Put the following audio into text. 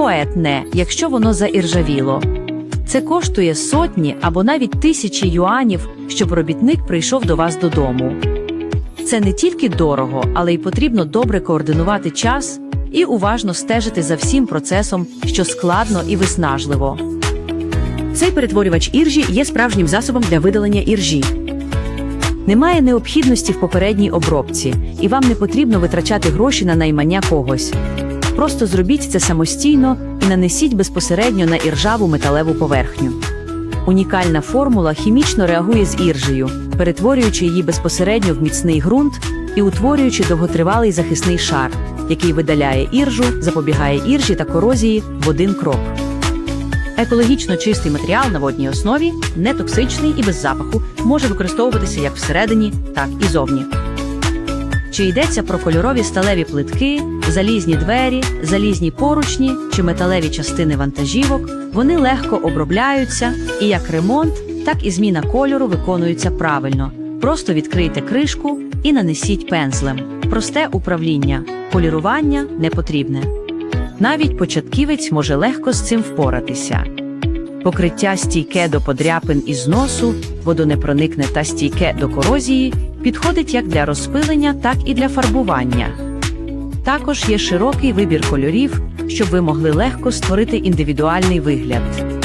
поетне, якщо воно заіржавіло. Це коштує сотні або навіть тисячі юанів, щоб робітник прийшов до вас додому. Це не тільки дорого, але й потрібно добре координувати час і уважно стежити за всім процесом, що складно і виснажливо. Цей перетворювач іржі є справжнім засобом для видалення іржі. Немає необхідності в попередній обробці, і вам не потрібно витрачати гроші на наймання когось. Просто зробіть це самостійно і нанесіть безпосередньо на іржаву металеву поверхню. Унікальна формула хімічно реагує з іржею, перетворюючи її безпосередньо в міцний ґрунт і утворюючи довготривалий захисний шар, який видаляє іржу, запобігає іржі та корозії в один крок. Екологічно чистий матеріал на водній основі, нетоксичний і без запаху, може використовуватися як всередині, так і зовні. Чи йдеться про кольорові сталеві плитки, залізні двері, залізні поручні чи металеві частини вантажівок, вони легко обробляються і як ремонт, так і зміна кольору виконуються правильно. Просто відкрийте кришку і нанесіть пензлем. Просте управління, полірування не потрібне. Навіть початківець може легко з цим впоратися. Покриття стійке до подряпин і зносу, водонепроникне та стійке до корозії підходить як для розпилення, так і для фарбування. Також є широкий вибір кольорів, щоб ви могли легко створити індивідуальний вигляд.